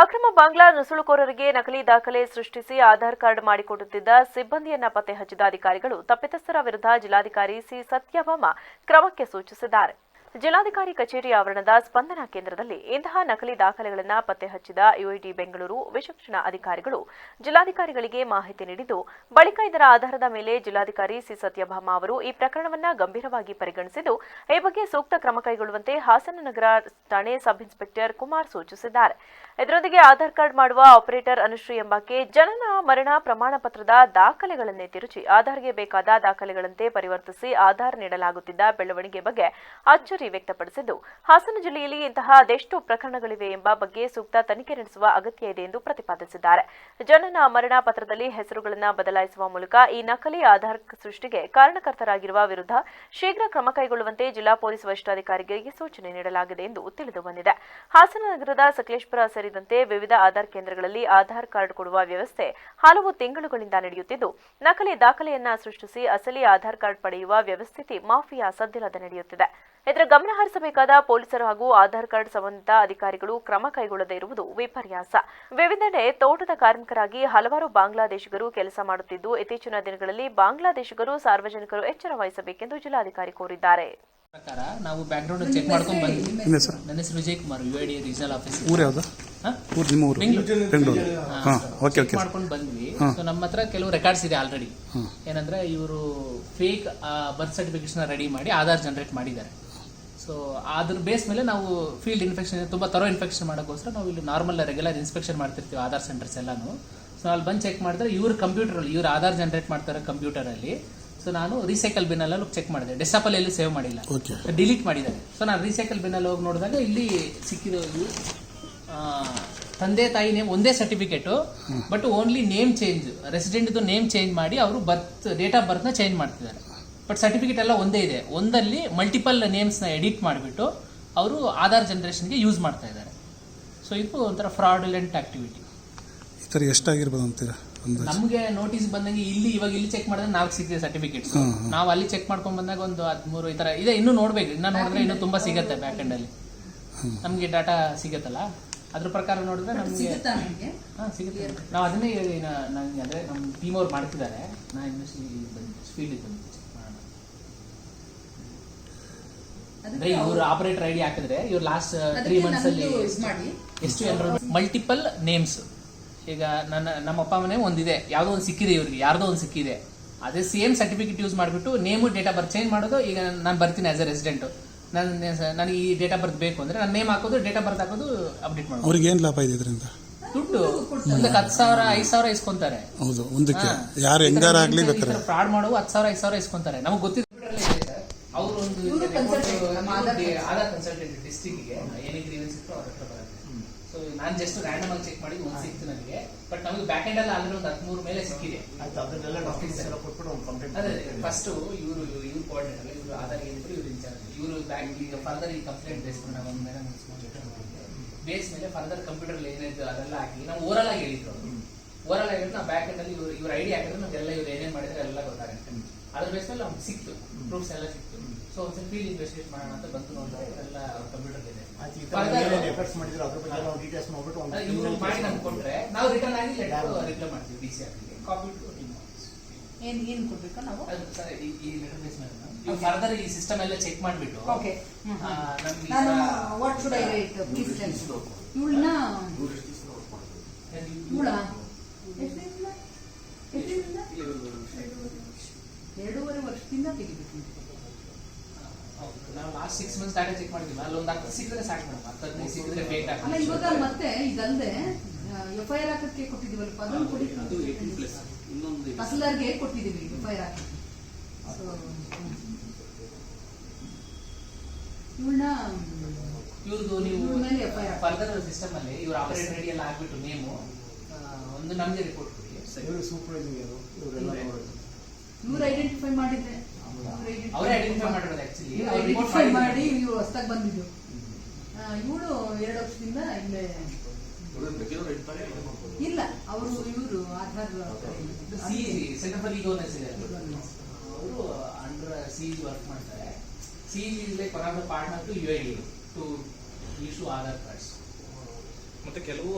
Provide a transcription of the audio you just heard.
ಅಕ್ರಮ ಬಾಂಗ್ಲಾ ನುಸುಳುಕೋರರಿಗೆ ನಕಲಿ ದಾಖಲೆ ಸೃಷ್ಟಿಸಿ ಆಧಾರ್ ಕಾರ್ಡ್ ಮಾಡಿಕೊಡುತ್ತಿದ್ದ ಸಿಬ್ಬಂದಿಯನ್ನ ಪತ್ತೆ ಹಚ್ಚಿದ ಅಧಿಕಾರಿಗಳು ತಪ್ಪಿತಸ್ಥರ ವಿರುದ್ಧ ಜಿಲ್ಲಾಧಿಕಾರಿ ಸಿ ಸತ್ಯಭಾಮ ಕ್ರಮಕ್ಕೆ ಸೂಚಿಸಿದ್ದಾರೆ. ಜಿಲ್ಲಾಧಿಕಾರಿ ಕಚೇರಿ ಆವರಣದ ಸ್ಪಂದನಾ ಕೇಂದ್ರದಲ್ಲಿ ಇಂತಹ ನಕಲಿ ದಾಖಲೆಗಳನ್ನು ಪತ್ತೆ ಹಚ್ಚಿದ ಯುಐಟಿ ಬೆಂಗಳೂರು ವಿಶಿಕ್ಷಣ ಅಧಿಕಾರಿಗಳು ಜಿಲ್ಲಾಧಿಕಾರಿಗಳಿಗೆ ಮಾಹಿತಿ ನೀಡಿದ್ದು, ಬಳಿಕ ಇದರ ಆಧಾರದ ಮೇಲೆ ಜಿಲ್ಲಾಧಿಕಾರಿ ಸಿ ಸತ್ಯಭಾಮ ಅವರು ಈ ಪ್ರಕರಣವನ್ನು ಗಂಭೀರವಾಗಿ ಪರಿಗಣಿಸಿದ್ದು, ಈ ಬಗ್ಗೆ ಸೂಕ್ತ ಕ್ರಮ ಕೈಗೊಳ್ಳುವಂತೆ ಹಾಸನ ನಗರ ಠಾಣೆ ಸಬ್ ಇನ್ಸ್ಪೆಕ್ಟರ್ ಕುಮಾರ್ ಸೂಚಿಸಿದ್ದಾರೆ. ಇದರೊಂದಿಗೆ ಆಧಾರ್ ಕಾರ್ಡ್ ಮಾಡುವ ಆಪರೇಟರ್ ಅನುಶ್ರೀ ಎಂಬಾಕೆ ಜನನ, ಮರಣ ಪ್ರಮಾಣ ಪತ್ರದ ದಾಖಲೆಗಳನ್ನೇ ತಿರುಚಿ ಆಧಾರ್ಗೆ ಬೇಕಾದ ದಾಖಲೆಗಳಂತೆ ಪರಿವರ್ತಿಸಿ ಆಧಾರ್ ನೀಡಲಾಗುತ್ತಿದ್ದ ಬೆಳವಣಿಗೆ ಬಗ್ಗೆ ಅಚ್ಚರಿ ವ್ಯಕ್ತಪಡಿಸಿದ್ದು, ಹಾಸನ ಜಿಲ್ಲೆಯಲ್ಲಿ ಇಂತಹ ಅದೆಷ್ಟು ಪ್ರಕರಣಗಳಿವೆ ಎಂಬ ಬಗ್ಗೆ ಸೂಕ್ತ ತನಿಖೆ ನಡೆಸುವ ಅಗತ್ಯ ಇದೆ ಎಂದು ಪ್ರತಿಪಾದಿಸಿದ್ದಾರೆ. ಜನನ ಮರಣ ಪತ್ರದಲ್ಲಿ ಹೆಸರುಗಳನ್ನು ಬದಲಾಯಿಸುವ ಮೂಲಕ ಈ ನಕಲಿ ಆಧಾರ್ ಸೃಷ್ಟಿಗೆ ಕಾರಣಕರ್ತರಾಗಿರುವ ವಿರುದ್ಧ ಶೀಘ್ರ ಕ್ರಮ ಕೈಗೊಳ್ಳುವಂತೆ ಜಿಲ್ಲಾ ಪೊಲೀಸ್ ವರಿಷ್ಠಾಧಿಕಾರಿಗೆ ಸೂಚನೆ ನೀಡಲಾಗಿದೆ ಎಂದು ತಿಳಿದು ಬಂದಿದೆ. ಹಾಸನ ನಗರದ ಸಕಲೇಶ್ಪುರ ಸೇರಿದಂತೆ ವಿವಿಧ ಆಧಾರ್ ಕೇಂದ್ರಗಳಲ್ಲಿ ಆಧಾರ್ ಕಾರ್ಡ್ ಕೊಡುವ ವ್ಯವಸ್ಥೆ ಹಲವು ತಿಂಗಳುಗಳಿಂದ ನಡೆಯುತ್ತಿದ್ದು, ನಕಲಿ ದಾಖಲೆಯನ್ನ ಸೃಷ್ಟಿಸಿ ಅಸಲಿ ಆಧಾರ್ ಕಾರ್ಡ್ ಪಡೆಯುವ ವ್ಯವಸ್ಥಿತಿ ಮಾಫಿಯಾ ಸದ್ದಿಲ್ಲದೆ ನಡೆಯುತ್ತಿದೆ. ಇದರ ಗಮನ ಹರಿಸಬೇಕಾದ ಪೊಲೀಸರು ಹಾಗೂ ಆಧಾರ್ ಕಾರ್ಡ್ ಸಂಬಂಧಿತ ಅಧಿಕಾರಿಗಳು ಕ್ರಮ ಕೈಗೊಳ್ಳದೇ ಇರುವುದು ವಿಪರ್ಯಾಸ. ವಿವಿಧೆಡೆ ತೋಟದ ಕಾರ್ಮಿಕರಾಗಿ ಹಲವಾರು ಬಾಂಗ್ಲಾದೇಶಿಗರು ಕೆಲಸ ಮಾಡುತ್ತಿದ್ದು ಇತ್ತೀಚಿನ ದಿನಗಳಲ್ಲಿ ಬಾಂಗ್ಲಾದೇಶಿಗರು ಸಾರ್ವಜನಿಕರು ಎಚ್ಚರ ವಹಿಸಬೇಕೆಂದು ಜಿಲ್ಲಾಧಿಕಾರಿ ಕೋರಿದ್ದಾರೆ. ಪ್ರಕಾರ ನಾವು ಬ್ಯಾಕ್ಗ್ರೌಂಡ್ ಚೆಕ್ ಮಾಡ್ಕೊಂಡು ಬಂದ್ವಿ ನಿಮ್ಮ ಹೆಸರು? ನನ್ನ ಹೆಸರು Vijay Kumar U I D regional office ಊರು ಯಾವುದು? ಊರು ನಿಮ್ಮ ಊರು? ಬೆಂಗಳೂರು. ಓಕೆ ಓಕೆ ಮಾಡ್ಕೊಂಡು ಬಂದ್ವಿ. ಸೊ ನಮ್ಮ ಹತ್ರ ಕೆಲವು ರೆಕಾರ್ಡ್ಸ್ ಇದೆ ಆಲ್ರೆಡಿ ಏನಂದ್ರೆ ಇವರು ಫೇಕ್ ಬರ್ತ್ ಸರ್ಟಿಫಿಕೇಟ್ ರೆಡಿ ಮಾಡಿ ಆಧಾರ್ ಜನರೇಟ್ ಮಾಡಿದ್ದಾರೆ. ಸೊ ಅದ್ರ ಬೇಸ್ ಮೇಲೆ ನಾವು ಫೀಲ್ಡ್ ಇನ್ಫೆಕ್ಷನ್ ತುಂಬಾ ತರೋ ಇನ್ಫೆಕ್ಷನ್ ಮಾಡೋಕ್ಕೋಸ್ಕರ ನಾವು ಇಲ್ಲಿ ನಾರ್ಮಲ್ ರೆಗ್ಯುಲರ್ ಇನ್ಸ್ಪೆಕ್ಷನ್ ಮಾಡ್ತಿರ್ತೀವಿ ಆಧಾರ್ ಸೆಂಟರ್ಸ್ ಎಲ್ಲಾನು. ಸೊ ಅಲ್ಲಿ ಬಂದು ಚೆಕ್ ಮಾಡಿದ್ರೆ ಇವ್ರ ಕಂಪ್ಯೂಟರ್ ಅಲ್ಲಿ ಇವ್ರ ಆಧಾರ್ ಜನರೇಟ್ ಮಾಡ್ತಾರೆ ಕಂಪ್ಯೂಟರ್ ಅಲ್ಲಿ ಸೊ ನಾನು ರೀಸೈಕಲ್ ಬಿನ್ ಅಲ್ಲಿ ಚೆಕ್ ಮಾಡಿದೆ. ಡೆಸ್ಟಾಪ್ ಅಲ್ಲಿ ಸೇವ್ ಮಾಡಿಲ್ಲ. ಓಕೆ ಡಿಲೀಟ್ ಮಾಡಿದ್ದಾರೆ. ಸೊ ನಾನು ರೀಸೈಕಲ್ ಬಿನ್ನಲ್ಲಿ ಹೋಗಿ ನೋಡಿದಾಗ ಇಲ್ಲಿ ಸಿಕ್ಕಿರೋದು ಆ, ತಂದೆ ತಾಯಿ ನೇಮ್ ಒಂದೇ certificate but only name change resident name change ಮಾಡಿ ಅವರು ಬರ್ತ್ ಡೇಟ್ ಆಫ್ ಬರ್ತ್ನ ಚೇಂಜ್ ಮಾಡ್ತಿದ್ದಾರೆ. ಬಟ್ ಸರ್ಟಿಫಿಕೇಟ್ ಎಲ್ಲ ಒಂದೇ ಇದೆ. ಒಂದಲ್ಲಿ ಮಲ್ಟಿಪಲ್ ನೇಮ್ಸ್ನ ಎಡಿಟ್ ಮಾಡಿಬಿಟ್ಟು ಅವರು ಆಧಾರ್ ಜನರೇಷನ್ಗೆ ಯೂಸ್ ಮಾಡ್ತಾ ಇದ್ದಾರೆ. ಸೊ ಇದು ಒಂಥರ ಫ್ರಾಡುಲೆಂಟ್ ಆಕ್ಟಿವಿಟಿ ಎಷ್ಟಾಗಿರ್ಬೋದು ಅಂತೀರಾ? ನಮಗೆ ನೋಟಿಸ್ ಬಂದಂಗೆ ಇಲ್ಲಿ ಇವಾಗ ಇಲ್ಲಿ ಚೆಕ್ ಮಾಡಿದ್ರೆ ನಾಲ್ಕು ಸಿಕ್ಕಿದೆ ಸರ್ಟಿಫಿಕೇಟ್ಸ್ ನಾವು ಅಲ್ಲಿ ಚೆಕ್ ಮಾಡ್ಕೊಂಡ್ ಬಂದಾಗ ಒಂದು ಹದಿಮೂರು ಈ ಥರ ಇದೆ. ಇನ್ನೂ ನೋಡ್ಬೇಕು. ಇನ್ನೂ ನೋಡಿದ್ರೆ ಇನ್ನೂ ತುಂಬಾ ಸಿಗತ್ತೆ ಬ್ಯಾಕ್ ಎಂಡ್ ಅಲ್ಲಿ. ನಮ್ಗೆ ಡಾಟಾ ಸಿಗತ್ತಲ್ಲ? ಅದ್ರ ಪ್ರಕಾರ ನೋಡಿದ್ರೆ ನಮಗೆ ಹಾಂ ಸಿಗುತ್ತೆ. ನಾವು ಅದನ್ನೇ ಹೇಳಿ ಅಂದರೆ ನಮ್ಮ ಟೀಮ್ ಅವ್ರು ಮಾಡ್ತಿದ್ದಾರೆ. ನಾ ಇನ್ನು ಫೀಲ್ಡ್ ಇದ್ದು ಚೆಕ್ ಮಾಡೋಣ ಅಂದ್ರೆ ಇವ್ರ ಆಪರೇಟರ್ ಐಡಿ ಹಾಕಿದ್ರೆ ಇವ್ರು ಲಾಸ್ಟ್ ತ್ರೀ ಮಂತ್ಸ್ ಅಲ್ಲಿ ಎಷ್ಟು ಎನ್ರೋಲ್ ಮಲ್ಟಿಪಲ್ ನೇಮ್ಸ್ ಈಗ ನನ್ನ ನಮ್ಮ ಅಪ್ಪ ಮನೆ ಒಂದಿದೆ. ಯಾವ್ದೋ ಒಂದು ಸಿಕ್ಕಿದೆ ಇವ್ರಿಗೆ ಯಾರ್ದೋ ಒಂದು ಸಿಕ್ಕಿದೆ. ಅದೇ ಸೇಮ್ ಸರ್ಟಿಫಿಕೇಟ್ ಯೂಸ್ ಮಾಡಿಬಿಟ್ಟು name date of birth change ಮಾಡೋದು. ಈಗ ನಾನು ಬರ್ತೀನಿ ಆಸ್ ಎ ರೆಸಿಡೆಂಟ್ ನನ್ನ ನನಗೆ ಈ ಡೇಟ್ ಆಫ್ ಬರ್ತ್ ಬೇಕು ಅಂದ್ರೆ ನಾನು ನೇಮ್ ಹಾಕೋದು ಡೇಟ್ ಆಫ್ ಬರ್ತ್ ಹಾಕೋದು ಅಪ್ಡೇಟ್ ಮಾಡೋದು. ಅವ್ರಿಗೆ ಏನು ಲಾಭ ಇದೆ ಇದರಿಂದ? ದುಡ್ಡು. ಒಂದಕ್ಕೆ ಹತ್ತು ಸಾವಿರ ಐದು ಸಾವಿರ ಇಸ್ಕೊಂತಾರೆ. ಹೌದು ಒಂದಕ್ಕೆ. ಯಾರು ಹೆಂಗಾರ ಆಗಲಿ ಬೇಕಾರೆ. ಫ್ರಾಡ್ ಮಾಡುವ ಹತ್ತು ಸಾವಿರ ಐದು ಸಾವಿರ ಇಸ್ಕೊಂತಾರೆ. ನಮಗೆ ಗೊತ್ತಿದೆ ಅವರು ಒಂದು ಆಧಾರ್ ಕನ್ಸಲ್ಟೆಂಟ್ ಡಿಸ್ಟ್ರಿಕ್ಟ್ಗೆ ಏನೇ ಗ್ರೀವೆನ್ಸ್ ಇತ್ತು ಅವ್ರ ಹತ್ರ ಬರುತ್ತೆ ಸೊ ನಾನು ಜಸ್ಟ್ ರ್ಯಾಂಡಮ್ ಆಗಿ ಚೆಕ್ ಮಾಡಿ ಒಂದು ಸಿಕ್ತು ನನಗೆ. ಬಟ್ ನಮಗೆ ಬ್ಯಾಕ್ ಎಂಡ್ ಅಲ್ಲಿ ಆಲ್ರೆಡಿ ಒಂದು ಹದಿಮೂರು ಮೇಲೆ ಸಿಕ್ಕಿದೆ. ಅದೇ ಫಸ್ಟ್ ಇವರು ಇವ್ರು ಕೋಆರ್ಡಿನೇಟರ್ ಇವರು ಆಧಾರ್ ಏನಿದ್ರು ಇವ್ರು ಇನ್ಚಾರ್ಜ್. ಇವರು ಬ್ಯಾಂಕ್ ಈಗ ಫರ್ದರ್ ಈ ಕಂಪ್ಲೇಂಟ್ ಬೇಸ್ ಮಾಡಿ ನಾವು ಒಂದು ಮೇಡಮ್ ಬೇಸ್ ಮೇಲೆ ಫರ್ದರ್ ಕಂಪ್ಯೂಟರ್ ಏನಿದ್ರು ಅದೆಲ್ಲ ಹಾಕಿ ನಾವು ಓರಲ್ ಆಗಿ ಹೇಳಿದ್ರು ಓರಲ್ ಆಗಿ ನಾವು ಬ್ಯಾಕ್ ಎಂಡ್ ಅಲ್ಲಿ ಇವ್ರು ಇವ್ರ ಐಡಿ ಹಾಕಿದ್ರೆ ನಮ್ಗೆಲ್ಲ ಇವ್ರು ಏನೇನ್ ಮಾಡಿದ್ರೆ ಎಲ್ಲ ಗೊತ್ತಾಗುತ್ತೆ. ಅದ್ರ ಬೇಸ್ ಮೇಲೆ ನಮ್ಗೆ ಸಿಕ್ತು. ಪ್ರೂಫ್ಸ್ ಎಲ್ಲ ಸಿಕ್ತು. ಸೊ ಒಂದು ಫೀಲ್ಡ್ ಇನ್ವೆಸ್ಟಿಗೇಟ್ ಮಾಡೋಣ ಅಂತ ಬಂದು ನೋಡಿದ್ರೆ ಎಲ್ಲ ಕಂಪ್ಯೂಟರ್ ಇದೆ Further- ಅದೇ ಇವ್ರು ಮಾಡಿ ನಮ್ಗೆ ಕೊಟ್ರೆ ನಾವು ರಿಟರ್ನ್ ಆಗಿ ರಿಪ್ಲೈ ಮಾಡ್ತೀವಿ ಡಿ ಸಿ ಆಫೀಸ್ಗೆ ಕಾಪಿ ಟು ಏನ್ ಏನ್ ಕೊಡ್ಬೇಕು ನಾವು? ಅದು ಸರ್ ಈ ಲೆಟರ್ ಬೇಸ್ ಮೇಲೆ ನೀವು ಫರ್ದರ್ ಈ ಸಿಸ್ಟಮ್ ಎಲ್ಲ ಚೆಕ್ ಮಾಡಿಬಿಟ್ಟು. ಓಕೆ ನಾನು what should I write please tell ಇವಳನ್ನ ಇವಳ ಎರಡೂವರೆ ವರ್ಷದಿಂದ ತೆಗಿಬೇಕು. ನಾವು last six months data check ಮಾಡಿದ್ವಿ. ಅಲ್ಲಿ ಒಂದು ಹತ್ತು ಸಿಕ್ಕಿದ್ರೆ ಸಾಕು ಮೇಡಮ್. ಹತ್ತು ಹದಿನೈದು ಸಿಕ್ಕಿದ್ರೆ ಫೇಕ್ ಅಲ್ಲ ಇವಾಗ ಮತ್ತೆ ಇದಲ್ದೆ ಎಫ್ ಐ ಆರ್ ಹಾಕಕ್ಕೆ ಕೊಟ್ಟಿದೀವಲ್ಪ ಅದನ್ನು ಕೊಡಿ. ತಹಸೀಲ್ದಾರ್ಗೆ ಕೊಟ್ಟಿದೀವಿ ಎಫ್ ಐ ಆರ್ ಹಾಕಿ ಇವಳನ್ನ ಇವ್ರದ್ದು ನೀವು ಇವ್ರ. ಫರ್ದರ್ ಸಿಸ್ಟಮ್ ಅಲ್ಲಿ ಇವ್ರ ಆಪರೇಟರ್ ರೆಡಿ ಎಲ್ಲ ಆಗ್ಬಿಟ್ಟು ನೇಮು ಒಂದು ನಮ್ಗೆ ರಿಪೋರ್ಟ್ ಕೊಡಿ. ಇವ್ರು. ಐಡೆಂಟಿಫೈ ಮಾಡಿದ್ರೆ. ಅವರೇ ಐಡೆಂಟಿಫೈ ಮಾಡಿರೋದು ಆಕ್ಚುಲಿ ಐಡೆಂಟಿಫೈ ಮಾಡಿ ಇವ್ರು ಹೊಸ್ದಾಗಿ ಬಂದಿದ್ದು. ಇವಳು ಎರಡು ವರ್ಷದಿಂದ ಇಲ್ಲೇ ಇಲ್ಲ ಅವರು ಇವರು ಆಧಾರ್ ಸಿ ಸೆಂಟರ್ ಫಾರ್ ಈಗೋ ಅವರು ಅಂಡರ್ ಸಿ ವರ್ಕ್ ಮಾಡ್ತಾರೆ C is like one of the partner to U I D to issue Aadhaar cards ಮತ್ತೆ ಕೆಲವು